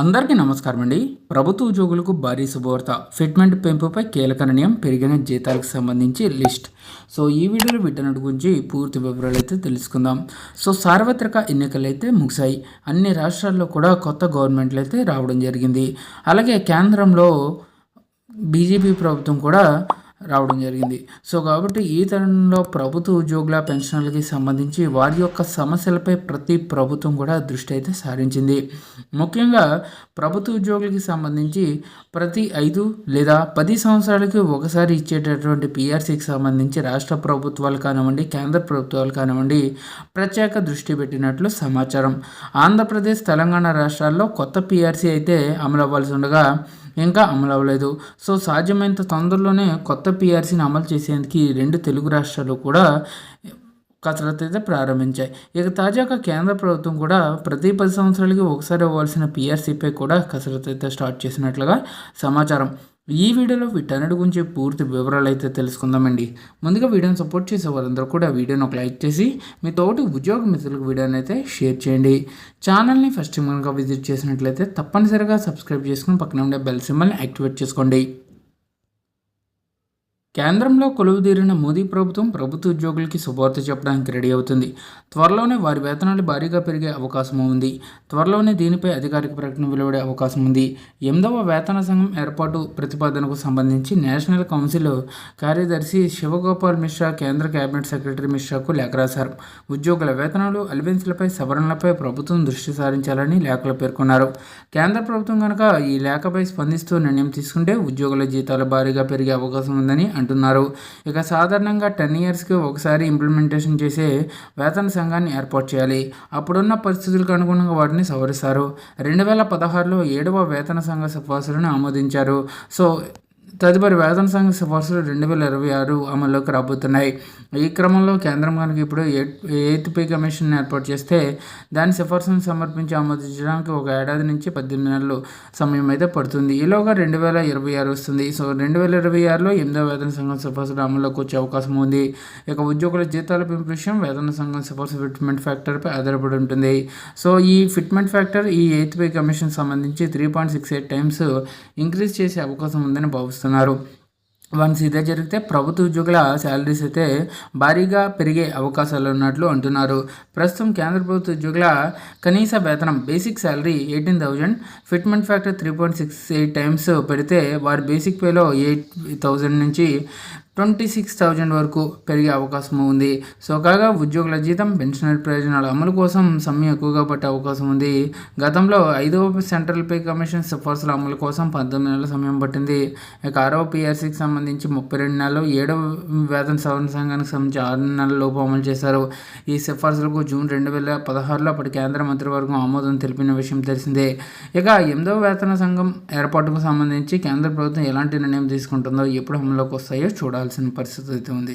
అందరికీ నమస్కారం అండి. ప్రభుత్వ ఉద్యోగులకు భారీ శుభవార్త. ఫిట్మెంట్ పెంపుపై కీలక నిర్ణయం పెరిగిన జీతాలకు సంబంధించి లిస్ట్. సో ఈ వీడియోలో వీటన్నిటి గురించి పూర్తి వివరాలు అయితే తెలుసుకుందాం. సో సార్వత్రిక ఎన్నికలు అయితే ముగిశాయి. అన్ని రాష్ట్రాల్లో కూడా కొత్త గవర్నమెంట్లు అయితే రావడం జరిగింది. అలాగే కేంద్రంలో బీజేపీ ప్రభుత్వం కూడా రావడం జరిగింది. సో కాబట్టి ఈ తరుణంలో ప్రభుత్వ ఉద్యోగుల పెన్షన్లకి సంబంధించి వారి యొక్క సమస్యలపై ప్రతి ప్రభుత్వం కూడా దృష్టి అయితే సారించింది. ముఖ్యంగా ప్రభుత్వ ఉద్యోగులకి సంబంధించి ప్రతి ఐదు లేదా పది సంవత్సరాలకి ఒకసారి ఇచ్చేటటువంటి పిఆర్సీకి సంబంధించి రాష్ట్ర ప్రభుత్వాలు కానివ్వండి కేంద్ర ప్రభుత్వాలు కానివ్వండి ప్రత్యేక దృష్టి పెట్టినట్లు సమాచారం. ఆంధ్రప్రదేశ్ తెలంగాణ రాష్ట్రాల్లో కొత్త పిఆర్సీ అయితే అమలు అవ్వాల్సి ఉండగా ఇంకా అమలు అవ్వలేదు సో సాధ్యమైనంత తొందరలోనే కొత్త పిఆర్సీని అమలు చేసేందుకు రెండు తెలుగు రాష్ట్రాలు కూడా కసరత్తు అయితే ప్రారంభించాయి. ఇక తాజాగా కేంద్ర ప్రభుత్వం కూడా ప్రతి పది సంవత్సరాలకి ఒకసారి ఇవ్వాల్సిన పిఆర్సీపై కూడా కసరత్తు అయితే స్టార్ట్ చేసినట్లుగా సమాచారం. ఈ వీడియోలో వీటన్నిటి గురించి పూర్తి వివరాలు అయితే తెలుసుకుందామండి. ముందుగా వీడియోని సపోర్ట్ చేసే వారందరూ కూడా వీడియోని ఒక లైక్ చేసి మీ తోటి ఉద్యోగ మిత్రులకు వీడియోని అయితే షేర్ చేయండి. ఛానల్ని ఫస్ట్ కనుక విజిట్ చేసినట్లయితే తప్పనిసరిగా సబ్స్క్రైబ్ చేసుకుని పక్కన ఉండే బెల్ సింబల్ని యాక్టివేట్ చేసుకోండి. కేంద్రంలో కొలువుదీరిన మోదీ ప్రభుత్వం ప్రభుత్వ ఉద్యోగులకి శుభార్త చెప్పడానికి రెడీ అవుతుంది. త్వరలోనే వారి వేతనాలు భారీగా పెరిగే అవకాశం ఉంది. త్వరలోనే దీనిపై అధికారిక ప్రకటన వెలువడే అవకాశం ఉంది. ఎనిమిదవ వేతన సంఘం ఏర్పాటు ప్రతిపాదనకు సంబంధించి నేషనల్ కౌన్సిల్ కార్యదర్శి శివగోపాల్ మిశ్రా కేంద్ర కేబినెట్ సెక్రటరీ మిశ్రాకు లేఖ రాశారు. ఉద్యోగుల వేతనాలు అలివెన్స్లపై సవరణలపై ప్రభుత్వం దృష్టి సారించాలని లేఖలో పేర్కొన్నారు. కేంద్ర ప్రభుత్వం కనుక ఈ లేఖపై స్పందిస్తూ నిర్ణయం తీసుకుంటే ఉద్యోగుల జీతాలు భారీగా పెరిగే అవకాశం ఉందని అంటున్నారు. ఇక సాధారణంగా టెన్ ఇయర్స్కి ఒకసారి ఇంప్లిమెంటేషన్ చేసే వేతన సంఘాన్ని ఏర్పాటు చేయాలి. అప్పుడున్న పరిస్థితులకు అనుగుణంగా వాటిని సవరిస్తారు. రెండు వేల పదహారులో ఏడవ వేతన సంఘ సిఫార్సులను ఆమోదించారు. సో తదుపరి వేతన సంఘ సిఫార్సులు రెండు వేల ఇరవై ఆరు అమల్లోకి రాబోతున్నాయి. ఈ క్రమంలో కేంద్రం కనుక ఇప్పుడు ఎయిత్ పే కమిషన్ ఏర్పాటు చేస్తే దాని సిఫార్సును సమర్పించి ఆమోదించడానికి ఒక ఏడాది నుంచి పద్దెనిమిది నెలలు సమయం అయితే పడుతుంది. ఈలోగా రెండు వేల ఇరవై ఆరు వస్తుంది. సో రెండు వేల ఇరవై ఆరులో ఎనిమిదో వేతన సంఘం సిఫార్సులు అమల్లోకి వచ్చే అవకాశం ఉంది. ఇక ఉద్యోగుల జీతాల పెంపు విషయం వేతన సంఘం సిఫార్సు ఫిట్మెంట్ ఫ్యాక్టర్పై ఆధారపడి ఉంటుంది. సో ఈ ఫిట్మెంట్ ఫ్యాక్టర్ ఈ ఎయిత్ పే కమిషన్ సంబంధించి three point six eight times increase చేసే అవకాశం ఉందని భావిస్తున్నారు చేస్తున్నారు. వన్స్ ఇదే జరిగితే ప్రభుత్వ ఉద్యోగుల శాలరీస్ అయితే భారీగా పెరిగే అవకాశాలు ఉన్నట్లు అంటున్నారు. ప్రస్తుతం కేంద్ర ప్రభుత్వ ఉద్యోగుల కనీస వేతనం basic salary eighteen thousand fitment factor three point six eight times పెడితే వారి బేసిక్ పేలో ఎయిట్ థౌజండ్ నుంచి ట్వంటీ సిక్స్ థౌజండ్ వరకు పెరిగే అవకాశం ఉంది. సో కాగా ఉద్యోగుల జీతం పెన్షనర్ ప్రయోజనాల అమలు కోసం సమయం ఎక్కువగా పట్టే అవకాశం ఉంది. గతంలో ఐదవ సెంట్రల్ పే కమిషన్ సిఫార్సుల అమలు కోసం పంతొమ్మిది నెలల సమయం పట్టింది. ఇక ఆరవ పిఆర్సీకి సంబంధించి ముప్పై రెండు నెలలు ఏడవ వేతన సవరణ సంఘానికి సంబంధించి ఆరు నెలల లోపు అమలు చేశారు. ఈ సిఫార్సులకు జూన్ రెండు వేల పదహారులో అప్పటి కేంద్ర మంత్రివర్గం ఆమోదం తెలిపిన విషయం తెలిసిందే. ఇక ఎనిమిదవ వేతన సంఘం ఏర్పాటుకు సంబంధించి కేంద్ర ప్రభుత్వం ఎలాంటి నిర్ణయం తీసుకుంటుందో ఎప్పుడు అమలులోకి వస్తాయో చూడాలి. చూడాల్సిన పరిస్థితి అయితే ఉంది.